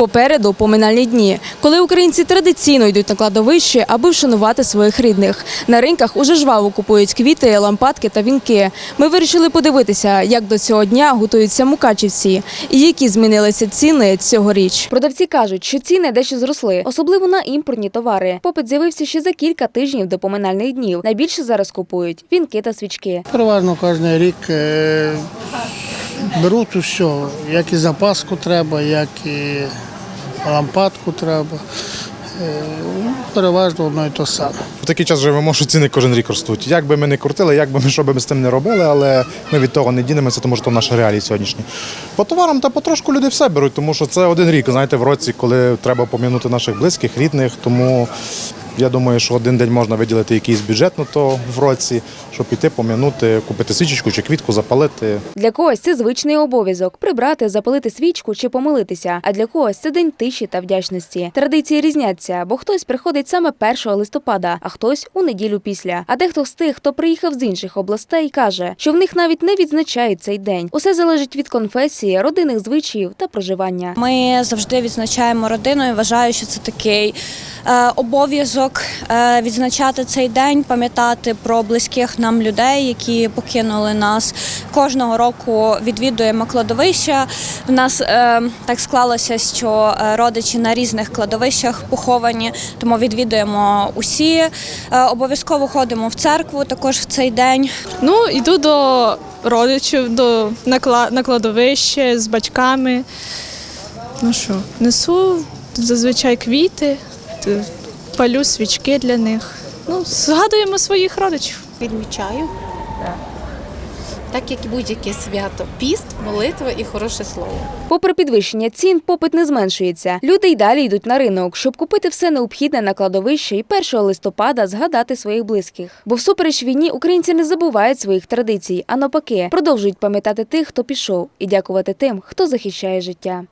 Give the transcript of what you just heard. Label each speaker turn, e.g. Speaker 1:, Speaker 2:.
Speaker 1: Попереду поминальні дні, коли українці традиційно йдуть на кладовище, аби вшанувати своїх рідних. На ринках уже жваво купують квіти, лампадки та вінки. Ми вирішили подивитися, як до цього дня готуються мукачівці і які змінилися ціни цьогоріч. Продавці кажуть, що ціни дещо зросли, особливо на імпортні товари. Попит з'явився ще за кілька тижнів до поминальних днів. Найбільше зараз купують вінки та свічки.
Speaker 2: Переважно кожен рік е, беруть усе, як і запаску треба, як і лампадку треба. Е, ну, Переважно одно і то саме.
Speaker 3: В такий час живемо, що ціни кожен рік ростуть. Як би ми не крутили, як би ми що би ми з тим не робили, але ми від того не дінемося, тому що це наші реалії сьогоднішні. По товарам та потрошку люди все беруть, тому що це один рік, знаєте, в році, коли треба пом'янути наших близьких, рідних. Тому я думаю, що один день можна виділити якийсь бюджет на то в році, щоб піти пом'янути, купити свічечку чи квітку, запалити.
Speaker 1: Для когось це звичний обов'язок прибрати, запалити свічку чи помолитися. А для когось це день тиші та вдячності. Традиції різняться, бо хтось приходить саме 1 листопада, а хтось у неділю після. А дехто з тих, хто приїхав з інших областей, каже, що в них навіть не відзначають цей день. Усе залежить від конфесії, родинних звичаїв та проживання.
Speaker 4: Ми завжди відзначаємо родиною. Вважаю, що це такий е, обов'язок е, відзначати цей день, пам'ятати про близьких нам людей, які покинули нас. Кожного року відвідуємо кладовища. В нас е, так склалося, що е, родичі на різних кладовищах поховані, тому відвідуємо усі. Обов'язково ходимо в церкву також в цей день.
Speaker 5: Ну, йду до родичів, до на, кладовище з батьками. Ну що, несу зазвичай квіти, палю свічки для них. Ну, згадуємо своїх родичів.
Speaker 6: відмічаю. Так як і будь-яке свято, піст, молитва і хороше слово.
Speaker 1: Попри підвищення цін, попит не зменшується. Люди й далі йдуть на ринок, щоб купити все необхідне на кладовище і 1 листопада згадати своїх близьких. Бо всупереч війні українці не забувають своїх традицій, а навпаки, продовжують пам'ятати тих, хто пішов, і дякувати тим, хто захищає життя.